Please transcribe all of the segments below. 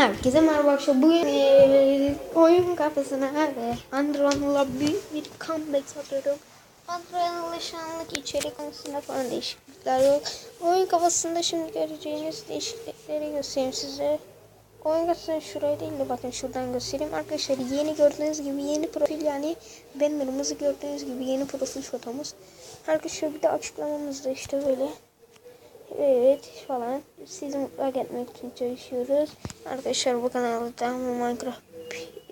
Herkese merhaba arkadaşlar. Bugün eee, oyun kafasına ve Andron'la büyük bir comeback atıyorum. Andron'la şu anlık içerik konusunda falan değişiklikler yok. Oyun kafasında şimdi göreceğiniz değişiklikleri göstereyim size. Oyun kafasını şuraya değil de bakın şuradan göstereyim. Arkadaşlar yeni gördüğünüz gibi yeni profil yani bannerımızı gördüğünüz gibi yeni profil fotomuz. Arkadaşlar bir de açıklamamız da işte böyle. Evet falan. Sizi mutlu etmek için çalışıyoruz. Arkadaşlar bu kanalda Minecraft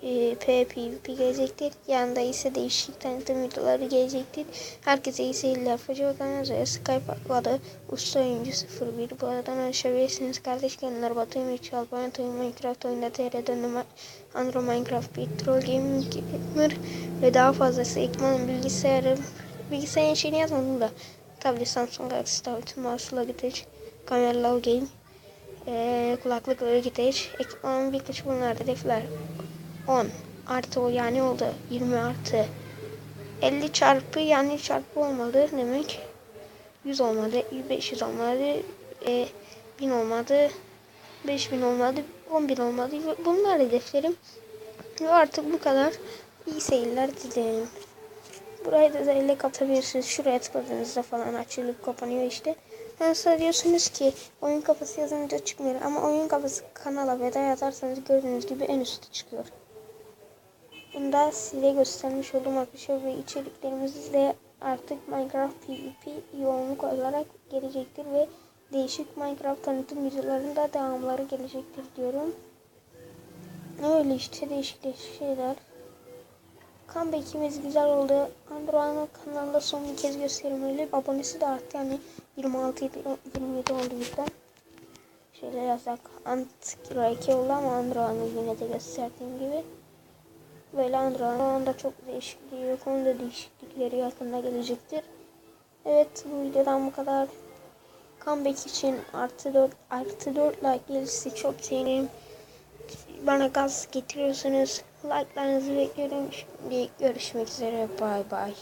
e, PPP gelecektir. Yanında ise değişik tanıtım videoları gelecektir. Herkese iyi seyirler. Faca kanalımıza Skype adı Usta Oyuncu 01. Bu aradan ulaşabilirsiniz. Kardeş kendileri Batı Emir Çalpan Toy Minecraft oyunda TR'den Andro Minecraft gaming gamer ve daha fazlası ekmanın bilgisayarı bilgisayarın şeyini yazmadım da Tablet Samsung Galaxy Tablet Mouse Logitech Kamera Login ee, Kulaklık Logitech Ekipmanın birkaç bunlar hedefler 10 artı o yani oldu. 20 artı. 50 çarpı yani çarpı olmadı demek. 100 olmadı 500 olmadı e, 1000 olmadı 5000 olmadı 10.000 olmadı. Bunlar hedeflerim. Ve artık bu kadar. İyi seyirler dilerim Burayı da elle kapatabilirsiniz. Şuraya tıkladığınızda falan açılıp kapanıyor işte. Yani sonra diyorsunuz ki oyun kafası yazınca çıkmıyor. Ama oyun kafası kanala veda yazarsanız gördüğünüz gibi en üstte çıkıyor. Bunu da size göstermiş oldum arkadaşlar ve içeriklerimiz de artık Minecraft PvP yoğunluk olarak gelecektir ve değişik Minecraft tanıtım videolarında devamları gelecektir diyorum. Öyle işte değişik değişik şeyler. Comeback'imiz güzel oldu. Android'ın kanalında son bir kez göstereyim öyle. Abonesi de arttı yani 26 27 oldu bizden. Şöyle yazsak Ant Kilo 2 oldu ama Android'ın yine de gösterdiğim gibi. Böyle Android'ın çok değişikliği yok. Onun da değişiklikleri yakında gelecektir. Evet bu videodan bu kadar. Comeback için artı 4 artı 4 like gelirse çok sevinirim bana gaz getiriyorsunuz. Like'larınızı bekliyorum. Şimdi görüşmek üzere. Bay bay.